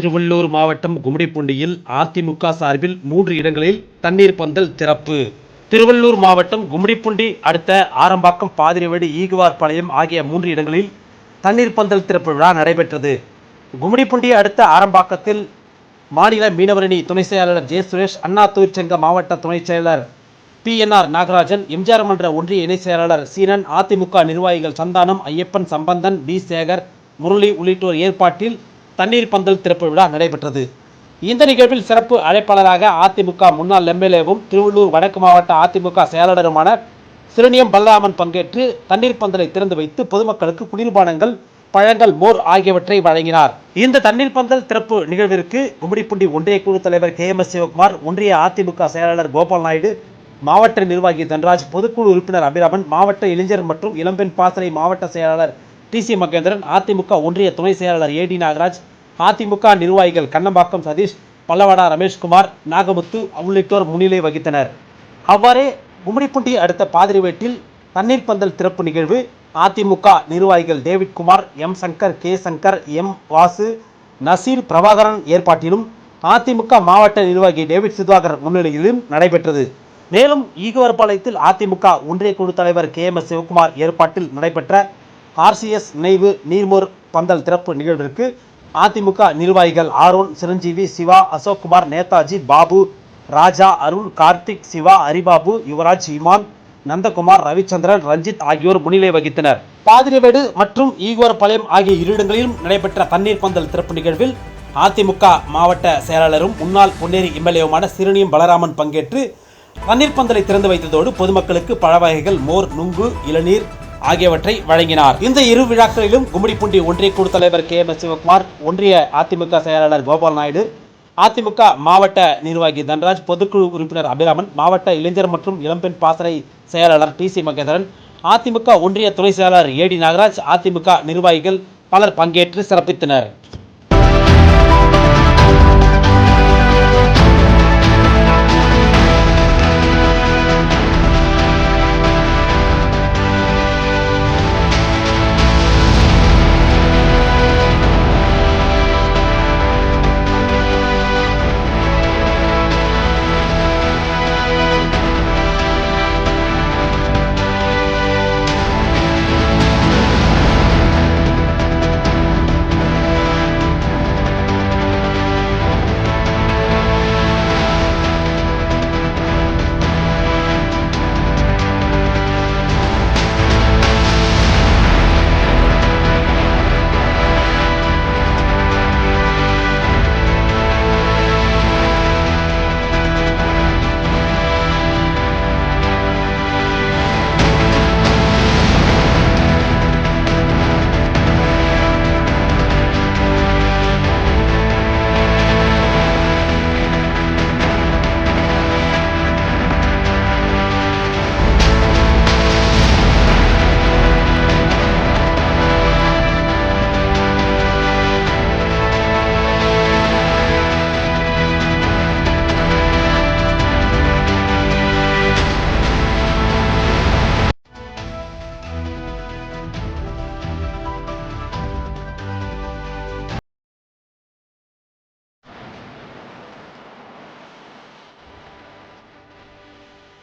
திருவள்ளூர் மாவட்டம் கும்மிடிப்பூண்டியில் அதிமுக சார்பில் மூன்று இடங்களில் தண்ணீர் பந்தல் திறப்பு. திருவள்ளூர் மாவட்டம் கும்மிடிப்பூண்டி அடுத்த ஆரம்பாக்கம் பாதிரிவடி ஈகுவார்பாளையம் ஆகிய மூன்று இடங்களில் தண்ணீர் பந்தல் திறப்பு விழா நடைபெற்றது. கும்மிடிப்பூண்டி அடுத்த ஆரம்பாக்கத்தில் மாநில மீனவரணி துணை செயலாளர் ஜே. சுரேஷ் அண்ணா தொழிற்சங்க மாவட்ட துணைச் செயலர் பிஎன்ஆர் நாகராஜன் எம்ஜிஆர் மன்ற ஒன்றிய இணை செயலாளர் சீனன் அதிமுக நிர்வாகிகள் சந்தானம் ஐயப்பன் சம்பந்தன் பி சேகர் முரளி உள்ளிட்டோர் ஏற்பாட்டில் தண்ணீர் பந்தல் திறப்பு விழா நடைபெற்றது. இந்த நிகழ்வில் சிறப்பு அழைப்பாளராக அதிமுக முன்னாள் எம்எல்ஏவும் திருவள்ளூர் வடக்கு மாவட்ட அதிமுக செயலாளருமான சிறுனியம் பலராமன் பங்கேற்று தண்ணீர் பந்தலை திறந்து வைத்து பொதுமக்களுக்கு குளிர்பானங்கள் பழங்கள் மோர் ஆகியவற்றை வழங்கினார். இந்த தண்ணீர் பந்தல் திறப்பு நிகழ்விற்கு கும்மிடிப்பூண்டி ஒன்றிய குழு தலைவர் கே எம் எஸ் சிவகுமார் ஒன்றிய அதிமுக செயலாளர் கோபால் நாயுடு மாவட்ட நிர்வாகி தன்ராஜ் பொதுக்குழு உறுப்பினர் அபிராமன் மாவட்ட இளைஞர் மற்றும் இளம்பெண் பாசறை மாவட்ட செயலாளர் டி சி மகேந்திரன் அதிமுக ஒன்றிய துணை செயலாளர் ஏ டி நாகராஜ் அதிமுக நிர்வாகிகள் கண்ணம்பாக்கம் சதீஷ் பல்லவாடா ரமேஷ்குமார் நாகமுத்து உள்ளிட்டோர் முன்னிலை வகித்தனர். அவ்வாறே கும்மிடிப்பூண்டி அடுத்த பாதிரிவேட்டில் தண்ணீர் பந்தல் திறப்பு நிகழ்வு. அதிமுக நிர்வாகிகள் Davidkumar M Shankar K Shankar M Vasu Naseer Prabhakaran ஏற்பாட்டிலும் AIADMK மாவட்ட நிர்வாகி டேவிட் சுதாகர் முன்னிலையிலும் நடைபெற்றது. மேலும் ஈகுவரப்பாளையத்தில் அதிமுக ஒன்றிய குழு தலைவர் கே எம் எஸ் சிவகுமார் ஏற்பாட்டில் நடைபெற்ற ஆர்சிஎஸ் நினைவு நீர்மோர் பந்தல் திறப்பு நிகழ்விற்கு அதிமுக நிர்வாகிகள் ஆரோன் சிரஞ்சீவி சிவா அசோக்குமார் நேதாஜி பாபு ராஜா அருண் கார்த்திக் சிவா ஹரிபாபு யுவராஜ் இமான் நந்தகுமார் ரவிச்சந்திரன் ரஞ்சித் ஆகியோர் முன்னிலை வகித்தனர். பாதிரிவேடு மற்றும் ஈகோரபாளையம் ஆகிய இரு இடங்களிலும் நடைபெற்ற தண்ணீர் பந்தல் திறப்பு நிகழ்வில் அதிமுக மாவட்ட செயலாளரும் முன்னாள் பொன்னேரி எம்எல்ஏவுமான சிறுனியும் பலராமன் பங்கேற்று தண்ணீர் பந்தலை திறந்து வைத்ததோடு பொதுமக்களுக்கு பழ வகைகள் மோர் நுங்கு இளநீர் ஆகியவற்றை வழங்கினார். இந்த இரு விழாக்களிலும் கும்மிடிப்பூண்டி ஒன்றிய குழு தலைவர் கே. எம். சிவகுமார் ஒன்றிய அதிமுக செயலாளர் கோபால் நாயுடு அதிமுக மாவட்ட நிர்வாகி தன்ராஜ் பொதுக்குழு உறுப்பினர் அபிராமன் மாவட்ட இளைஞர் மற்றும் இளம்பெண் பாசறை செயலாளர் டி சி மகேந்திரன் அதிமுக ஒன்றிய துணை செயலாளர் ஏடி நாகராஜ் அதிமுக நிர்வாகிகள் பலர் பங்கேற்று சிறப்பித்தனர்.